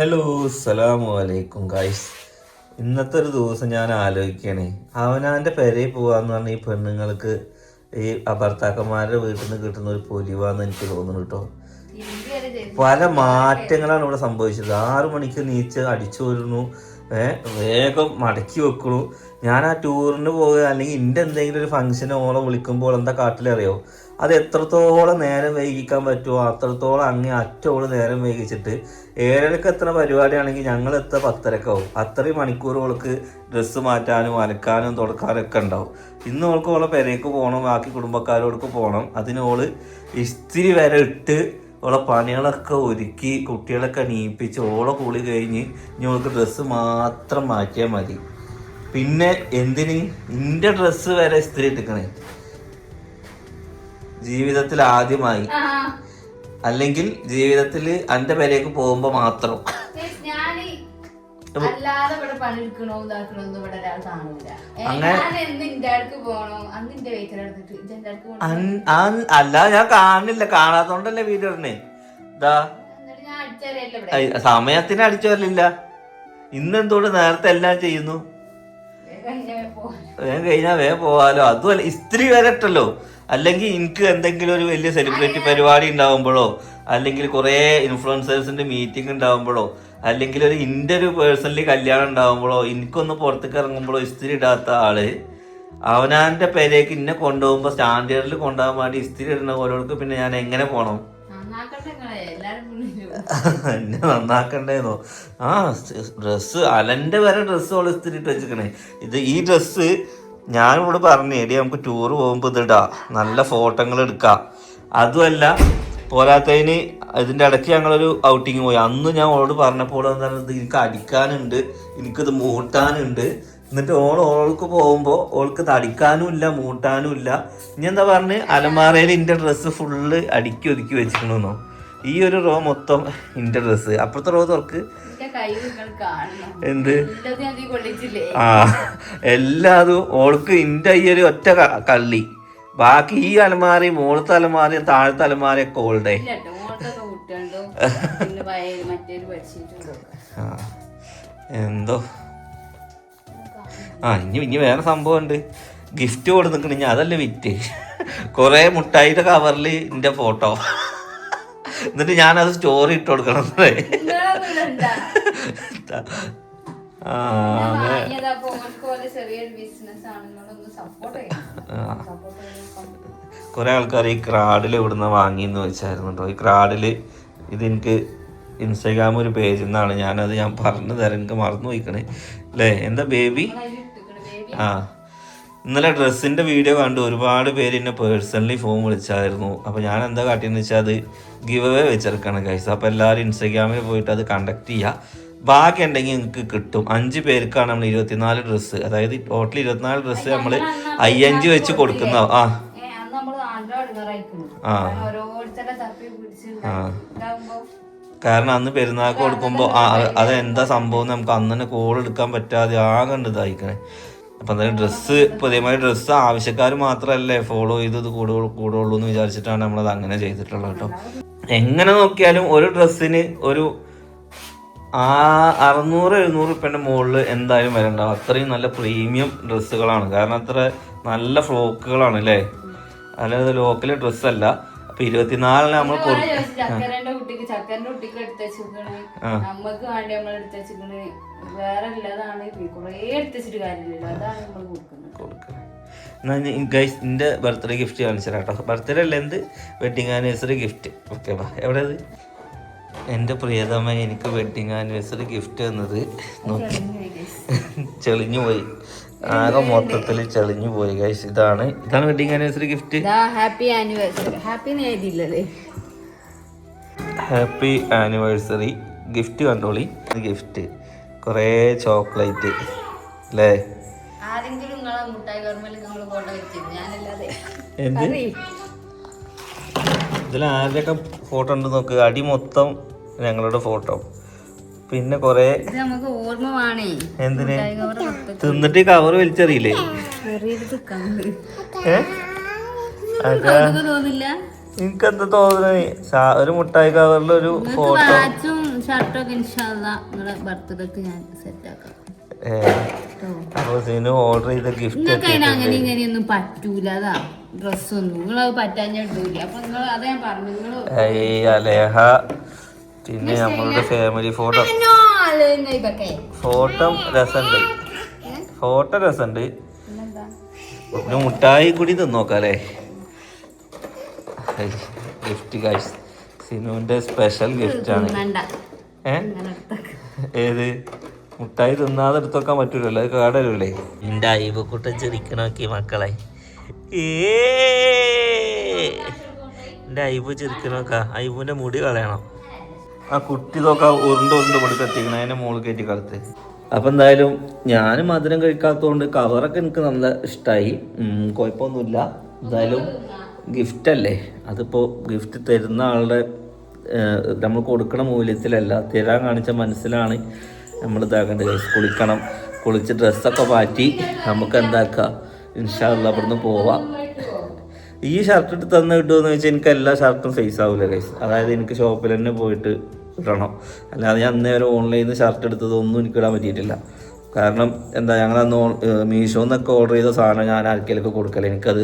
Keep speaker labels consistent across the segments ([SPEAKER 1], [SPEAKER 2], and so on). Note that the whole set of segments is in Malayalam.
[SPEAKER 1] ഹലോ സലാമു അലൈക്കും ഗായ്സ് ഇന്നത്തെ ഒരു ദിവസം ഞാൻ ആലോചിക്കണേ അവനാന്റെ പെരയിൽ പോവാന്ന് പറഞ്ഞ ഈ പെണ്ണുങ്ങൾക്ക് ഈ ഭർത്താക്കന്മാരുടെ വീട്ടിൽ നിന്ന് കിട്ടുന്ന ഒരു പൊലിവാന്ന് എനിക്ക് തോന്നുന്നു കേട്ടോ. പല മാറ്റങ്ങളാണ് ഇവിടെ സംഭവിച്ചത്. ആറു മണിക്ക് നീച്ച് അടിച്ചു വരുന്നു. വേഗം മടക്കി വെക്കണു ഞാൻ ആ ടൂറിന് പോകുക അല്ലെങ്കിൽ എന്റെ എന്തെങ്കിലും ഒരു ഫംഗ്ഷന് ഓളെ വിളിക്കുമ്പോൾ എന്താ കാട്ടിലറിയോ? അത് എത്രത്തോളം നേരം വൈകിക്കാൻ പറ്റുമോ അത്രത്തോളം അങ്ങേ അറ്റോളം നേരം വൈകിച്ചിട്ട് ഏഴരക്ക് എത്ര പരിപാടിയാണെങ്കിൽ ഞങ്ങൾ എത്ര പത്തരക്കാവും. അത്രയും മണിക്കൂറുകൾക്ക് ഡ്രസ്സ് മാറ്റാനും അലക്കാനും തുടക്കാനും ഒക്കെ ഉണ്ടാവും. ഇന്ന് ഓൾക്ക് ഓളെ പെരേക്ക് പോകണം ബാക്കി കുടുംബക്കാരോടൊക്കെ പോകണം. അതിന് ഓൾ ഇസ്തിരി വരെ ഇട്ട് ഓളെ പണികളൊക്കെ ഒരുക്കി കുട്ടികളൊക്കെ നീപ്പിച്ച് ഓളെ കൂളി കഴിഞ്ഞ് ഇനി ഓൾക്ക് ഡ്രസ്സ് മാത്രം മാറ്റിയാൽ മതി. പിന്നെ എന്തിന്? ഇന്റെ ഡ്രസ്സ് വരെ ഇസ്തിരി ഇട്ടിക്കണേ. ജീവിതത്തിൽ ആദ്യമായി അല്ലെങ്കിൽ ജീവിതത്തിൽ അന്റെ പേരേക്ക് പോകുമ്പോ മാത്രം.
[SPEAKER 2] അല്ലാതെ ഇവിടെ പണിയെടുക്കണോ ഇവിടെ ഒരാൾ കാണൂല. അടുക്ക് പോണോ? അന്ന് എന്റെ അടുക്ക്
[SPEAKER 1] അല്ല ഞാൻ കാണില്ല കാണാത്തോണ്ടല്ലേ വീഡിയോ ഇടണേ. ഇതാ
[SPEAKER 2] എന്നിട്ട് ഞാൻ അടിച്ചറിയല്ലോ ഇവിടെ?
[SPEAKER 1] സമയത്തിന് അടിച്ചു വരലില്ല ഇന്നെന്തോട് നേരത്തെ എല്ലാം ചെയ്യുന്നു?
[SPEAKER 2] വേഗം കഴിഞ്ഞാ
[SPEAKER 1] വേഗം പോവാലോ. അതുമല്ല ഇസ്ത്രി വരട്ടല്ലോ അല്ലെങ്കിൽ എനിക്ക് എന്തെങ്കിലും ഒരു വലിയ സെലിബ്രിറ്റി പരിപാടി ഉണ്ടാവുമ്പോഴോ അല്ലെങ്കിൽ കുറേ ഇൻഫ്ലുവൻസേഴ്സിന്റെ മീറ്റിംഗ് ഉണ്ടാവുമ്പോഴോ അല്ലെങ്കിൽ ഒരു ഇന്റെ ഒരു പേഴ്സണലി കല്യാണം ഉണ്ടാവുമ്പോഴോ എനിക്കൊന്ന് പുറത്തേക്ക് ഇറങ്ങുമ്പോഴോ ഇസ്തിരി ഇടാത്ത ആൾ അവനാന്റെ പേരേക്ക് ഇന്നെ കൊണ്ടുപോകുമ്പോൾ സ്റ്റാൻഡേർഡിൽ കൊണ്ടുപോകാൻ വേണ്ടി ഇസ്തിരി ഇടുന്ന ഓരോർക്ക് പിന്നെ ഞാൻ എങ്ങനെ
[SPEAKER 2] പോണം?
[SPEAKER 1] എന്നെ നന്നാക്കണ്ടേന്നോ? ആ ഡ്രസ് അലന്റെ വരെ ഡ്രസ്സ് ഓൾ ഇസ്തിരി ഇട്ട് വെച്ചിരിക്കണേ. ഇത് ഈ ഡ്രസ്സ് ഞാൻ ഇവിടെ പറഞ്ഞു എടി നമുക്ക് ടൂർ പോകുമ്പോൾ ഇതിടാ നല്ല ഫോട്ടോകൾ എടുക്കാം. അതുമല്ല പോരാത്തതിന് ഇതിന്റെ ഇടയ്ക്ക് ഞങ്ങളൊരു ഔട്ടിങ് പോയി. അന്ന് ഞാൻ ഓളോട് പറഞ്ഞപ്പോൾ എന്താണ് ഇത് എനിക്ക് അടിക്കാനുണ്ട്. എനിക്കിത് മൂട്ടാനുണ്ട്. എന്നിട്ട് ഓൾ ഓൾക്ക് പോകുമ്പോൾ ഓൾക്ക് ഇത് അടിക്കാനും ഇല്ല മൂട്ടാനും ഇല്ല ഇനി എന്താ പറഞ്ഞ് അലമാറയിൽ എന്റെ ഡ്രസ്സ് ഫുള്ള് അടുക്കി ഒതുക്കി വെച്ചിട്ടുണ്ടെന്നോ ഈ ഒരു റോ മൊത്തം ഇന്റെ ഡ്രസ്സ് അപ്പുറത്തെ റോ തുറക്ക്. എന്ത്? ആ എല്ലാതും ഓൾക്ക് ഇന്റെ ഈ ഒരു ഒറ്റ കള്ളി. ബാക്കി ഈ അലമാരി മുകളത്തെ അലമാരി താഴത്തെ അലമാരി ഒക്കെ ഓളുടെ. ആ എന്തോ? ആ ഇനി ഇനി വേറെ സംഭവം ഉണ്ട് ഗിഫ്റ്റ് കൊടുത്തു നിൽക്കണ അതല്ലേ വിറ്റ്. കുറേ മുട്ടായിയുടെ കവറിൽ എന്റെ ഫോട്ടോ എന്നിട്ട് ഞാനത് സ്റ്റോറി ഇട്ട് കൊടുക്കണം കുറെ ആൾക്കാർ ഈ ക്രാഡിൽ ഇവിടുന്ന് വാങ്ങി എന്ന് വെച്ചായിരുന്നു കേട്ടോ ഈ ക്രാഡിൽ ഇത് എനിക്ക് ഇൻസ്റ്റാഗ്രാം ഒരു പേജിൽ നിന്നാണ് ഞാനത് ഞാൻ പറഞ്ഞു തരാൻ എനിക്ക് മറന്നു പോയിക്കണേ. അല്ലേ എന്താ ബേബി ആ. ഇന്നലെ ഡ്രസ്സിന്റെ വീഡിയോ കണ്ട്. ഒരുപാട് പേര് എന്നെ പേഴ്സണലി ഫോൺ വിളിച്ചായിരുന്നു. അപ്പോൾ ഞാൻ എന്താ കാട്ടിയെന്ന് വെച്ചാൽ അത് ഗിവ് അവേ വെച്ചെടുക്കണം കൈസ് അപ്പോൾ എല്ലാവരും ഇൻസ്റ്റഗ്രാമിൽ പോയിട്ട് അത് കണ്ടക്ട് ചെയ്യുക ബാക്കി ഉണ്ടെങ്കിൽ നിങ്ങൾക്ക് കിട്ടും. അഞ്ച് പേർക്കാണ് നമ്മൾ ഇരുപത്തിനാല് ഡ്രസ്സ് അതായത് ടോട്ടൽ ഇരുപത്തിനാല് ഡ്രസ്സ് നമ്മൾ അയ്യഞ്ച് വെച്ച് കൊടുക്കുന്ന ആ. ആ.
[SPEAKER 2] കാരണം
[SPEAKER 1] അന്ന് പെരുന്നാൾക്ക് കൊടുക്കുമ്പോൾ അതെന്താ സംഭവം നമുക്ക് അന്ന് തന്നെ കോൾ എടുക്കാൻ പറ്റാതെ ആകെ ഉണ്ട് ഇതായിക്കണേ. അപ്പം എന്തായാലും ഡ്രസ്സ് ഇപ്പോൾ ഇതേമാതിരി ഡ്രസ്സ് ആവശ്യക്കാർ മാത്രമല്ലേ ഫോളോ ചെയ്ത് കൂടു കൂടുള്ളൂ എന്ന് വിചാരിച്ചിട്ടാണ് നമ്മളത് അങ്ങനെ ചെയ്തിട്ടുള്ളത് കേട്ടോ. എങ്ങനെ നോക്കിയാലും ഒരു ഡ്രസ്സിന് ഒരു ആ അറുന്നൂറ് എഴുന്നൂറ് റുപ്യന്റെ മുകളിൽ എന്തായാലും വരണ്ടാവും. അത്രയും നല്ല പ്രീമിയം ഡ്രസ്സുകളാണ്. കാരണം അത്ര നല്ല ഫ്രോക്കുകളാണ് അല്ലേ അല്ലാതെ ലോക്കൽ ഡ്രസ്സല്ല. അപ്പം ഇരുപത്തിനാലിന് നമ്മൾ
[SPEAKER 2] ചക്കരന്റെ കുട്ടിക്ക് ചക്കരന്റെ കുട്ടിക്ക് എടുത്ത് നമ്മക്ക് വേണ്ടി നമ്മൾ എടുത്ത് വേറെ ഇല്ലാതാണ് കൊറേ എടുത്തുവെച്ചിട്ട് കാര്യമില്ലല്ലോ. അതാണ് നമ്മൾ കൊടുക്കുന്നത്.
[SPEAKER 1] എന്നാൽ ഗൈസ് എന്റെ ബർത്ത്ഡേ ഗിഫ്റ്റ് കാണിച്ചു കേട്ടോ. ബർത്ത്ഡേ അല്ല എന്ത്? വെഡിങ് ആനിവേഴ്സറി ഗിഫ്റ്റ് ഓക്കെ ബാ എവിടെ അത് എന്റെ പ്രിയതമ എനിക്ക് വെഡിങ് ആനിവേഴ്സറി ഗിഫ്റ്റ് തന്നത്. നോക്കി. ചെളിഞ്ഞു പോയി. ആകെ മൊത്തത്തിൽ ചെളിഞ്ഞു പോയി ഗൈസ് ഇതാണ്. ഇതാണ് wedding anniversary gift
[SPEAKER 2] happy anniversary happy എഴുതിയില്ലല്ലേ
[SPEAKER 1] happy anniversary gift കണ്ടോളി. ഗിഫ്റ്റ് കുറേ ചോക്ലേറ്റ് അല്ലേ ഇതിൽ ആരുടെയൊക്കെ ഫോട്ടോ ഉണ്ട് നോക്ക്. അടി മൊത്തം ഞങ്ങളുടെ ഫോട്ടോ പിന്നെ കൊറേ
[SPEAKER 2] ഇത് നമുക്ക് ഓർമ്മ വേണേ
[SPEAKER 1] എന്തിന് തിന്നിട്ട് കവർ വലിച്ചെറിയില്ലേ?
[SPEAKER 2] എന്താ
[SPEAKER 1] എനിക്കെന്താ തോന്നുന്നത് ഒരു മുട്ടായി കവറിൽ ഒരു ഫോട്ടോ ഓർഡർ ചെയ്ത ഗിഫ്റ്റ്
[SPEAKER 2] നിങ്ങൾക്ക് അതിന് അങ്ങനെ ഇങ്ങനെയൊന്നും പറ്റൂല. അതാ ഡ്രസ്സൊന്നും നിങ്ങൾ അത് പറ്റാഞ്ഞിട്ടില്ല അപ്പൊ നിങ്ങൾ അതാ ഞാൻ പറഞ്ഞു നിങ്ങൾ
[SPEAKER 1] പിന്നെ നമ്മളുടെ ഫാമിലി ഫോട്ടോ ഫോട്ടോ രസമുണ്ട് ഫോട്ടോ രസമുണ്ട് പിന്നെ മുട്ടായി കൂടി തിന്നോക്കാല്ലേ? ഗിഫ്റ്റ് കാഴ്ച സിനുവിന്റെ സ്പെഷ്യൽ ഗിഫ്റ്റ് ആണ്. ഏത്? മുട്ടായി തിന്നാതെ എടുത്തോക്കാൻ പറ്റൂലല്ലോ അത് കാടല്ലേ എന്റെ അയവക്കൂട്ടം ചിരിക്കണോക്കി മക്കളെ. ഏ! എന്റെ അയവ് ചിരിക്കണോക്കാ. അയവിന്റെ മുടി കളയണം. ആ കുട്ടി ഇതൊക്കെ ഉരുണ്ട് ഉരുണ്ട് പൊടി എത്തിക്കണം. മുകളിൽ കയറ്റി കളത്ത് അപ്പൊ എന്തായാലും ഞാൻ മധുരം കഴിക്കാത്തതുകൊണ്ട് കവറൊക്കെ എനിക്ക് നല്ല ഇഷ്ടമായി കുഴപ്പമൊന്നുമില്ല. എന്തായാലും ഗിഫ്റ്റ് അല്ലേ? അതിപ്പോ ഗിഫ്റ്റ് തരുന്ന ആളുടെ നമ്മൾ കൊടുക്കണ മൂല്യത്തിലല്ല. തരാൻ കാണിച്ച മനസ്സിലാണ് നമ്മൾ ഇതാക്കേണ്ടത്. കുളിക്കണം. കുളിച്ച് ഡ്രസ്സൊക്കെ മാറ്റി നമുക്ക് എന്താക്കാം? ഇൻഷാല്ല അവിടുന്ന് പോവാം. ഈ ഷർട്ട് ഇട്ട് തന്നെ കിട്ടുമെന്ന് വെച്ചാൽ എനിക്ക് എല്ലാ ഷർട്ടും സൈസ് ആവില്ല ഗൈസ് അതായത് എനിക്ക് ഷോപ്പിൽ തന്നെ പോയിട്ട് ഇടണം. അല്ലാതെ ഞാൻ അന്നേ വരെ ഓൺലൈനിൽ നിന്ന് ഷർട്ട് എടുത്തത് ഒന്നും എനിക്ക് ഇടാൻ പറ്റിയിട്ടില്ല. കാരണം എന്താ ഞങ്ങൾ അന്ന് മീഷോന്നൊക്കെ ഓർഡർ ചെയ്ത സാധനം ഞാൻ ആർക്കെങ്കിലൊക്കെ കൊടുക്കല. എനിക്കത്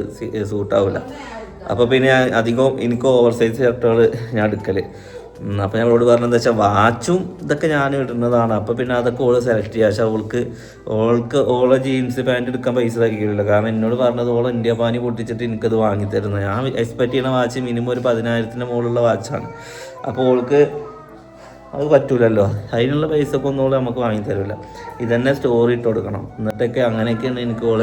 [SPEAKER 1] സൂട്ടാവില്ല അപ്പോൾ പിന്നെ അധികം എനിക്ക് ഓവർ സൈസ് ഷർട്ടുകൾ ഞാൻ എടുക്കൽ അപ്പോൾ ഞങ്ങളോട് പറഞ്ഞത് എന്താ വെച്ചാൽ വാച്ചും ഇതൊക്കെ ഞാൻ ഇടുന്നതാണ്. അപ്പോൾ പിന്നെ അതൊക്കെ ഓൾ സെലക്ട് ചെയ്യുക പക്ഷെ അവൾക്ക് ഓൾക്ക് ഓളെ ജീൻസ് പാന്റ് എടുക്കാൻ പൈസ തയ്ക്കില്ല കാരണം എന്നോട് പറഞ്ഞത് ഓൾ ഇന്ത്യ പാനി പൊട്ടിച്ചിട്ട് എനിക്കത് വാങ്ങി തരുന്നത് ഞാൻ എക്സ്പെക്ട് ചെയ്യുന്ന വാച്ച് മിനിമം ഒരു പതിനായിരത്തിന്റെ മുകളിലുള്ള വാച്ചാണ്. അപ്പോൾ ഓൾക്ക് അത് പറ്റൂലല്ലോ. അതിനുള്ള പൈസ ഒക്കെ ഒന്നും ഓൾ നമുക്ക് വാങ്ങി തരില്ല ഇതന്നെ സ്റ്റോറി ഇട്ട് കൊടുക്കണം. എന്നിട്ടൊക്കെ അങ്ങനെയൊക്കെയാണ് എനിക്ക് ഓൾ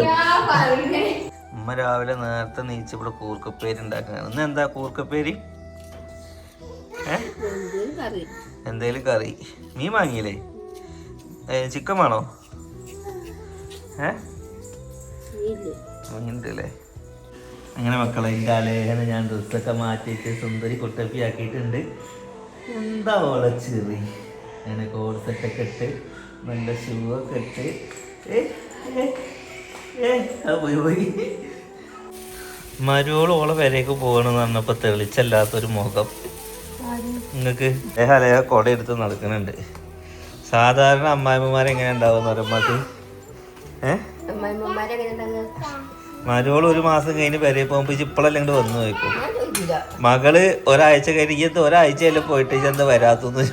[SPEAKER 1] ഉമ്മ രാവിലെ നേരത്തെ നീച്ച് ഇവിടെ കൂർക്കപ്പേരി ഉണ്ടാക്കുന്നത് ഇന്ന് എന്താ കൂർക്കപ്പേരി? എന്തേലും കറി. മീൻ വാങ്ങിയില്ലേ? ചിക്കൻ വേണോ? ഏ? അങ്ങനെ മക്കളെ എന്റെ അലേഖന ഞാൻ ഡ്രസ്സൊക്കെ മാറ്റിയിട്ട് സുന്ദരി കുട്ടപ്പി ആക്കിയിട്ടുണ്ട്. എന്താ ഓളെ ചെറി? അങ്ങനെ കോഡ് കെട്ട് ഇട്ട് നല്ല ഷൂ ഒക്കെ ഇട്ട്. മരുവോൾ പോയി പോയി. ഓളെ വരേക്ക് പോകണമെന്ന് പറഞ്ഞപ്പോൾ തെളിച്ചല്ലാത്തൊരു മുഖം. നിങ്ങൾക്ക് ലേഹ കൊട എടുത്ത് നടക്കുന്നുണ്ട് സാധാരണ അമ്മായിമ്മമാരെങ്ങനെ എങ്ങനെ എന്ന് പറയുമ്പോൾ ഏ? മരുവോൾ ഒരു മാസം കഴിഞ്ഞ് വരെ പോകുമ്പോൾ ഇപ്പോഴല്ലേ ഇങ്ങോട്ട് വന്നു നോക്കും മകൾ ഒരാഴ്ച കഴിഞ്ഞ് ഒരാഴ്ചയല്ല പോയിട്ട് ഇതെന്താ വരാത്തെന്ന്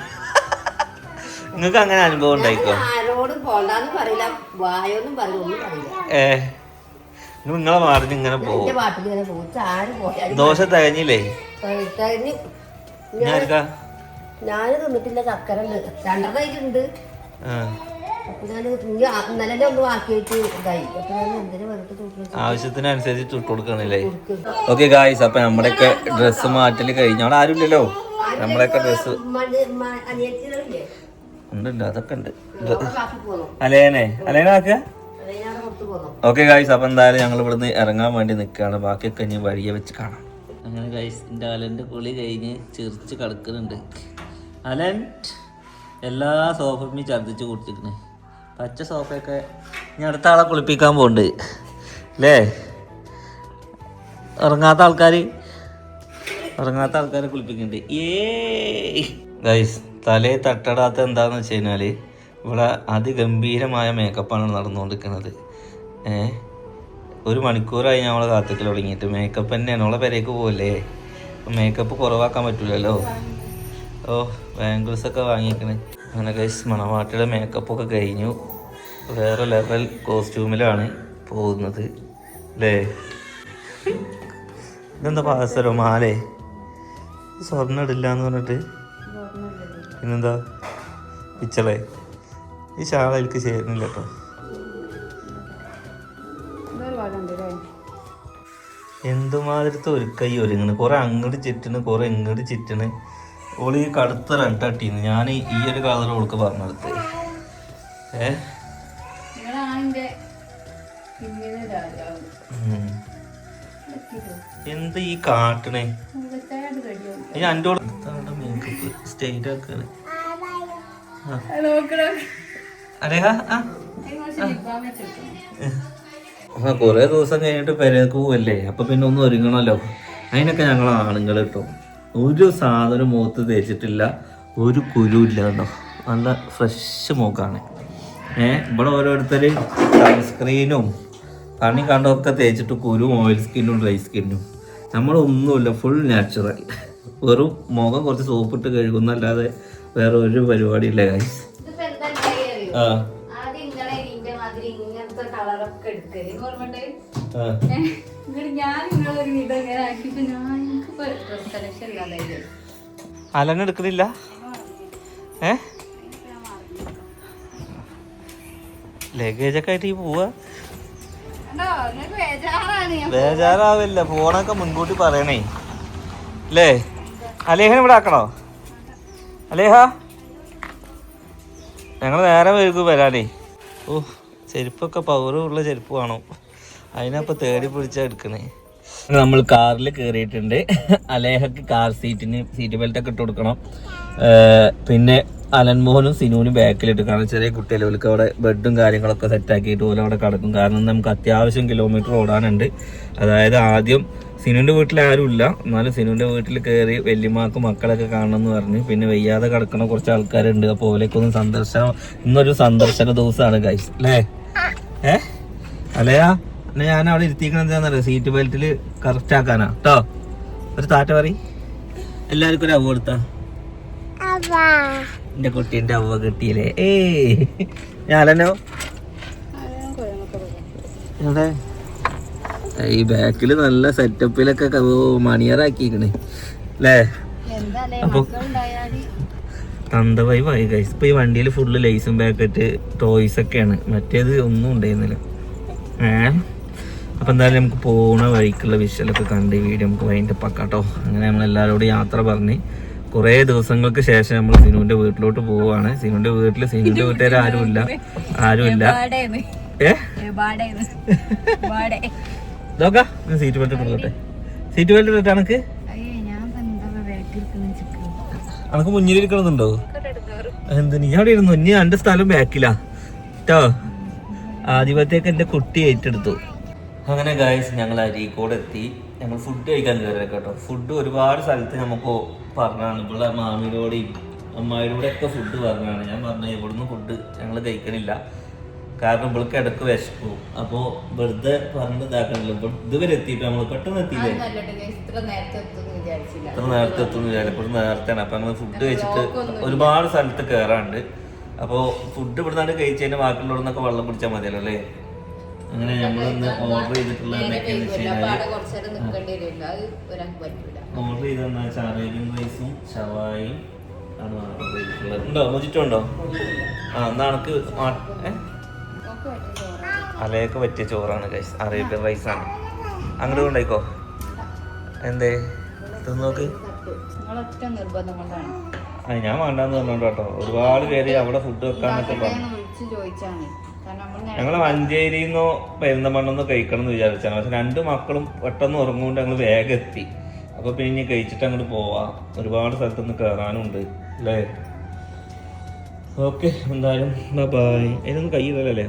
[SPEAKER 1] നിങ്ങൾക്ക് അങ്ങനെ അനുഭവം ഉണ്ടായിക്കോ? ഏ. നിങ്ങളെ മാറിഞ്ഞ് ഇങ്ങനെ പോകും ദോശ തികഞ്ഞില്ലേ ഞാൻ
[SPEAKER 3] തിന്നിട്ടില്ല ചക്കര ഉണ്ട് രണ്ടര ആയിട്ടുണ്ട്
[SPEAKER 1] ആവശ്യത്തിനനുസരിച്ച് കൊടുക്കണല്ലേ ഓക്കെ ഗായ്സ് അപ്പൊ നമ്മുടെയൊക്കെ ഡ്രസ്സ് മാറ്റൽ കഴിഞ്ഞു. അവിടെ ആരുമില്ലല്ലോ? നമ്മളെയൊക്കെ ഡ്രസ്സ്
[SPEAKER 3] ഉണ്ടല്ലോ
[SPEAKER 1] ഉണ്ട് ഉണ്ട് അതൊക്കെ ഉണ്ട്. അലേനെ അലേന ആക്കുക ഓക്കെ ഗായ്സ് അപ്പൊ എന്തായാലും ഞങ്ങൾ ഇവിടുന്ന് ഇറങ്ങാൻ വേണ്ടി നിൽക്കുകയാണ്. ബാക്കിയൊക്കെ ഇനി വഴിയെ വെച്ച് കാണാം. അങ്ങനെ ഗായ്സ് എന്റെ അലന്റെ കുളി കഴിഞ്ഞ് ചിരിച്ച് കിടക്കുന്നുണ്ട്. അലൻ എല്ലാ സോഫയും ഛർദ്ദിച്ച് കൊടുത്തിരിക്കണേ. പച്ച സോഫയൊക്കെ ഇനി അടുത്ത ആളെ കുളിപ്പിക്കാൻ പോകുന്നുണ്ട് അല്ലേ ഇറങ്ങാത്ത ആൾക്കാർ ഇറങ്ങാത്ത ആൾക്കാരെ കുളിപ്പിക്കുന്നുണ്ട് ഏ ഗൈസ് തലേ തട്ടടാത്ത എന്താന്ന് വെച്ച് കഴിഞ്ഞാൽ ഇവിടെ അതിഗംഭീരമായ മേക്കപ്പാണ് നടന്നുകൊണ്ടിരിക്കുന്നത്. ഏ? ഒരു മണിക്കൂറായി ഞാൻ അവളെ കാത്തിക്കൽ തുടങ്ങിയിട്ട്. മേക്കപ്പ് തന്നെയാണ്. അവളെ പെരേക്ക് പോകല്ലേ മേക്കപ്പ് കുറവാക്കാൻ പറ്റൂലല്ലോ? ഓ ബാംഗിൾസ് ഒക്കെ വാങ്ങിക്കണേ. അങ്ങനെ ഗൈസ് മണവാട്ടിയുടെ മേക്കപ്പൊക്കെ കഴിഞ്ഞു. വേറെ ലെവൽ കോസ്റ്റ്യൂമിലാണ് പോകുന്നത് അല്ലേ ഇതെന്താ പാസരോ മാലേ? സ്വർണം ഇടില്ല എന്ന് പറഞ്ഞിട്ട്? പിന്നെന്താ? പിച്ചളെ. ഈ ശാള എനിക്ക് ചേരുന്നില്ല കേട്ടോ. എന്തുമാതിരത്തെ ഒരു കൈ ഒരുങ്ങണ് കുറെ അങ്ങോട്ട് ചുറ്റണ് കുറെ ഇങ്ങോട്ട് ചുറ്റണ്. ഓൾ കടുത്ത രണ്ടട്ടിന്ന്. ഞാൻ ഈ ഒരു കളർ ഓൾക്ക് പറഞ്ഞെടുത്ത് ഏ? എന്ത് ഈ കാട്ടണേ
[SPEAKER 2] കൊറേ
[SPEAKER 1] ഈ മേക്കപ്പ് സ്റ്റേറ്റ് ആക്കാണ് ആ. ദിവസം കഴിഞ്ഞിട്ട് പെരേക്ക് പോവല്ലേ? അപ്പൊ പിന്നെ ഒന്ന് ഒരുങ്ങണല്ലോ. അതിനൊക്കെ ഞങ്ങൾ ആണുങ്ങൾ കേട്ടോ. ഒരു സാധനം മുഖത്ത് തേച്ചിട്ടില്ല ഒരു കുരു ഇല്ല കേട്ടോ. നല്ല ഫ്രഷ് മൂക്കാണ് ഏഹ് ഇവിടെ ഓരോരുത്തർ സൺസ്ക്രീനും കണ്ണി കണ്ടൊക്കെ തേച്ചിട്ട് കുരും ഓയിൽ സ്കിന്നും ഡ്രൈ സ്കിന്നും നമ്മളൊന്നുമില്ല ഫുൾ നാച്ചുറൽ വെറും മുഖം കുറച്ച് സോപ്പിട്ട് കഴുകുന്നല്ലാതെ വേറെ ഒരു പരിപാടിയില്ല
[SPEAKER 2] അറിയോ?
[SPEAKER 1] ആ. അലന ഏ? ലഗേജൊക്കെ ആയിട്ട് ഈ പോവാ
[SPEAKER 2] കണ്ടോ നിങ്ങൾക്ക് ബേജാറാണ് ഞാൻ
[SPEAKER 1] ബേജാറാവില്ല ഫോണൊക്കെ മുൻകൂട്ടി പറയണേ. അല്ലേ അലേഹൻ ഇവിടെ ആക്കണോ? അലേഹ? ഞങ്ങൾ നേരെ വൈകും വരാനേ. ഓ ചെരുപ്പൊക്കെ പവറുള്ള ചെരുപ്പ് വേണം. അതിനപ്പോൾ തേടി പിടിച്ചാ എടുക്കണേ. നമ്മൾ കാറിൽ കയറിയിട്ടുണ്ട് അലേഹക്ക് കാർ സീറ്റിന് സീറ്റ് ബെൽറ്റ് ഒക്കെ ഇട്ട് കൊടുക്കണം. പിന്നെ അലൻമോഹനും സിനുവിനും ബാക്കിലിട്ട്. കാരണം ചെറിയ കുട്ടികൾക്ക് അവിടെ ബെഡും കാര്യങ്ങളൊക്കെ സെറ്റാക്കിയിട്ട് പോലെ അവിടെ കിടക്കും. കാരണം നമുക്ക് അത്യാവശ്യം കിലോമീറ്റർ ഓടാനുണ്ട്. അതായത് ആദ്യം സിനുവിന്റെ വീട്ടിൽ ആരും ഇല്ല. എന്നാലും സിനുവിന്റെ വീട്ടിൽ കയറി വല്യമാക്ക് മക്കളൊക്കെ കാണണം എന്ന് പറഞ്ഞ്. പിന്നെ വയ്യാതെ കിടക്കണ കുറച്ച് ആൾക്കാരുണ്ട്. അപ്പോൾ ഒന്ന് സന്ദർശനം ഇന്നൊരു സന്ദർശന ദിവസമാണ് ഗൈസ് അല്ലേ? ഏ? അല്ലയാ എന്നെ ഞാൻ അവിടെ ഇരുത്തിക്കണം എന്താണെന്നറിയോ സീറ്റ് ബെൽറ്റിൽ കറക്റ്റ് ആക്കാനാ. കേട്ടോ ഒരു താറ്റ പറ എല്ലാവർക്കും ഒരു അവ. കൊടുത്താ എന്റെ കുട്ടീന്റെ അവ കിട്ടിയില്ലേ? ഏ ഞാനോ എവിടെ? ഈ ബാക്കിൽ നല്ല സെറ്റപ്പിലൊക്കെ മണിയറാക്കിയിരിക്കണ്. അല്ലേ? അപ്പൊ- തന്തവൈ വൈ ഗൈസ് ഇപ്പൊ ഈ വണ്ടിയിൽ ഫുള്ള് ലൈസും പാക്കറ്റ് ടോയ്സ് ഒക്കെയാണ്. മറ്റേത് ഒന്നും ഉണ്ടായിരുന്നില്ല. ഏ? അപ്പൊ എന്തായാലും നമുക്ക് പോണ വഴിക്കുള്ള വിഷ്വലൊക്കെ കണ്ട് വീഡിയോ നമുക്ക് വൈകിട്ട് പക്കാട്ടോ അങ്ങനെ നമ്മൾ എല്ലാവരോടും യാത്ര പറഞ്ഞ് കുറേ ദിവസങ്ങൾക്ക് ശേഷം നമ്മൾ സിനുവിന്റെ വീട്ടിലോട്ട് പോവുകയാണ്. സിനുവിന്റെ വീട്ടിൽ സിനുവിന്റെ വീട്ടുകാർ ആരുമില്ല. ആരുമില്ല. നോക്കാം സീറ്റ് ബെൽറ്റ് ഇട്ടോട്ടെ സീറ്റ് ബെൽറ്റ് ഇട്ടിട്ട്
[SPEAKER 2] ചിക്കൻ
[SPEAKER 1] അനക്ക് മുന്നിൽ ഇരിക്കണമെന്നുണ്ടോ എന്ത് നീ? അവിടെ ഇരുന്നു. ഇനി എന്റെ സ്ഥലം ബാക്കിലാ കേട്ടോ ആദ്യത്തേക്ക് എന്റെ കുട്ടി ഏറ്റെടുത്തു. അങ്ങനെ ഗായ്സ് ഞങ്ങൾ അരീക്കോട് എത്തി ഞങ്ങൾ ഫുഡ് കഴിക്കാൻ കയറി കേട്ടോ. ഫുഡ് ഒരുപാട് സ്ഥലത്ത് നമുക്ക് പറഞ്ഞാണ് ഇവിടെ മാമിയിലൂടെയും അമ്മായിലൂടെ ഒക്കെ ഫുഡ് പറഞ്ഞാണ് ഞാൻ പറഞ്ഞ ഇവിടുന്ന് ഫുഡ് ഞങ്ങൾ കഴിക്കണില്ല. കാരണം ഇവൾക്ക് ഇടയ്ക്ക് വിശക്കും അപ്പോ വെറുതെ പറഞ്ഞിട്ട് ഇതാക്കണല്ലോ. ഇപ്പൊ ഇതുവരെ എത്തിയിട്ട് നമ്മൾ പെട്ടെന്ന് എത്തിയില്ലേ?
[SPEAKER 2] ഇത്ര നേരത്തെ
[SPEAKER 1] വിചാരിക്കും ഇവിടെ നേരത്തെയാണ്. അപ്പൊ ഞങ്ങൾ ഫുഡ് കഴിച്ചിട്ട് ഒരുപാട് സ്ഥലത്ത് കയറാണ്ട് അപ്പോൾ ഫുഡ് ഇവിടുന്നാണ്ട് കഴിച്ചതിന്റെ ബാക്കിയുള്ളവർന്നൊക്കെ വെള്ളം കുടിച്ചാൽ മതിയല്ലോ അല്ലേ? അങ്ങനെ നമ്മളിന്ന് ഓർഡർ ചെയ്തിട്ടുള്ള എന്തൊക്കെയാന്ന് വെച്ച്
[SPEAKER 2] പറ്റൂല.
[SPEAKER 1] ഓർഡർ ചെയ്തെന്ന് വെച്ചാൽ അറേബ്യൻ റൈസും ഷവായും ആണ് ഓർഡർ ചെയ്തിട്ടുള്ളത്. ഉണ്ടോ? മോജിറ്റോ ഉണ്ടോ? ആ എന്നാ എനിക്ക് അലയൊക്കെ പറ്റിയ ചോറാണ് ഗൈസ് അറേബ്യൻ റൈസാണ് അങ്ങോട്ട് കൊണ്ടായിക്കോ. എന്തേ? തിന്നോക്ക്
[SPEAKER 2] കൊണ്ടാണ്.
[SPEAKER 1] ഞാൻ വേണ്ടാന്ന് പറഞ്ഞോണ്ട് കേട്ടോ. ഒരുപാട് പേര് അവിടെ ഫുഡ് വെക്കാന്നൊക്കെ പറഞ്ഞു. ഞങ്ങൾ മഞ്ചേരിയിൽ നിന്നോ പെരുന്തമണ്ണെന്നോ കഴിക്കണം എന്ന് വിചാരിച്ചാണ്. പക്ഷെ രണ്ട് മക്കളും പെട്ടെന്ന് ഉറങ്ങുകൊണ്ട് ഞങ്ങൾ വേഗം എത്തി. അപ്പൊ പിന്നെ ഇനി കഴിച്ചിട്ട് അങ്ങോട്ട് പോവാ. ഒരുപാട് സ്ഥലത്തുനിന്ന് കയറാനുണ്ട് അല്ലേ ഓക്കെ എന്തായാലും ബൈ അതിനൊന്നും കയ്യില്ലല്ലേ